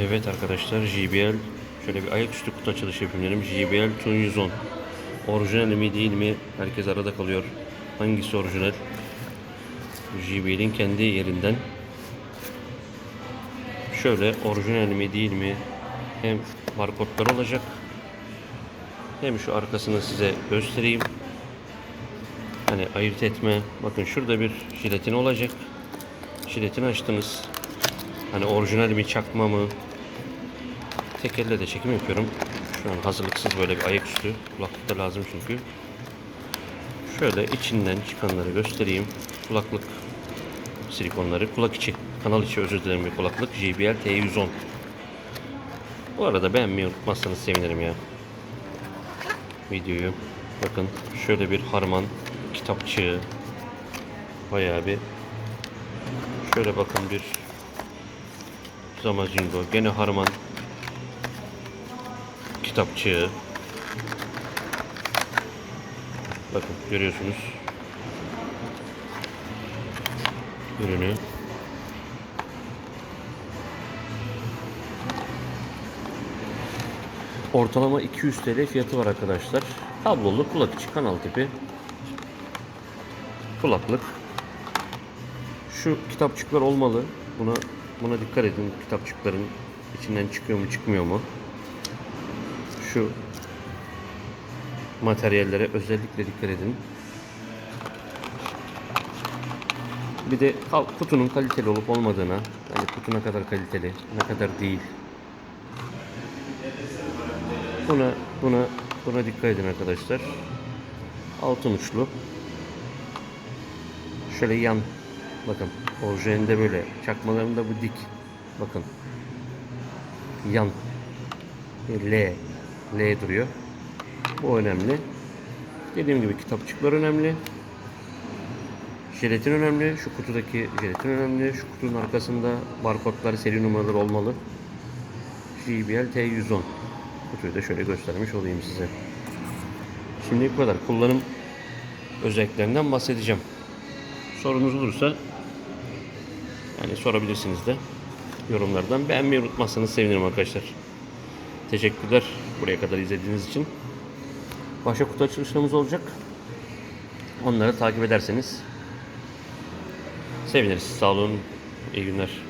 Evet arkadaşlar JBL şöyle bir ayaküstü kutu açılışı yapayım. JBL Tun 110. Orijinal mi değil mi? Herkes arada kalıyor. Hangisi orijinal? JBL'in kendi yerinden. Şöyle orijinal mi değil mi? Hem barkodlar olacak. Hem şu arkasını size göstereyim. Hani ayırt etme. Bakın şurada bir jiletin olacak. Jiletini açtınız. Hani orijinal mi çakma mı? Tek elle de çekim yapıyorum. Şu an hazırlıksız böyle bir ayaküstü. Kulaklık da lazım çünkü. Şöyle içinden çıkanları göstereyim. Kulaklık silikonları. Kulak içi. Kanal içi özür dilerim bir kulaklık. JBL T110. Bu arada beğenmeyi unutmazsanız sevinirim ya. Videoyu. Bakın şöyle bir harman kitapçığı. Bayağı bir Şöyle bakın bir Zamazingo. Gene Harman kitapçığı. Bakın görüyorsunuz. Ürünü. Ortalama 200 TL fiyatı var arkadaşlar. Kablolu kulak içi kanal tipi. Kulaklık. Şu kitapçıklar olmalı. Buna buna dikkat edin. Kitapçıkların içinden çıkıyor mu çıkmıyor mu? Şu materyallere özellikle dikkat edin. Bir de kutunun kaliteli olup olmadığına, yani kutu ne kadar kaliteli, ne kadar değil. Buna buna buna dikkat edin arkadaşlar. Altın uçlu. Şöyle yan bakın orijinalinde böyle. Çakmalarında bu dik. Bakın. Yan. L. L duruyor. Bu önemli. Dediğim gibi kitapçıklar önemli. Jelatin önemli. Şu kutudaki jelatin önemli. Şu kutunun arkasında barkodlar seri numaraları olmalı. JBL T110 kutuyu da şöyle göstermiş olayım size. Şimdi bu kadar kullanım özelliklerinden bahsedeceğim. Sorunuz olursa yani sorabilirsiniz de yorumlardan. Beğenmeyi unutmazsanız sevinirim arkadaşlar. Teşekkürler buraya kadar izlediğiniz için. Başka kutu açılışlarımız olacak. Onları takip ederseniz seviniriz. Sağ olun. İyi günler.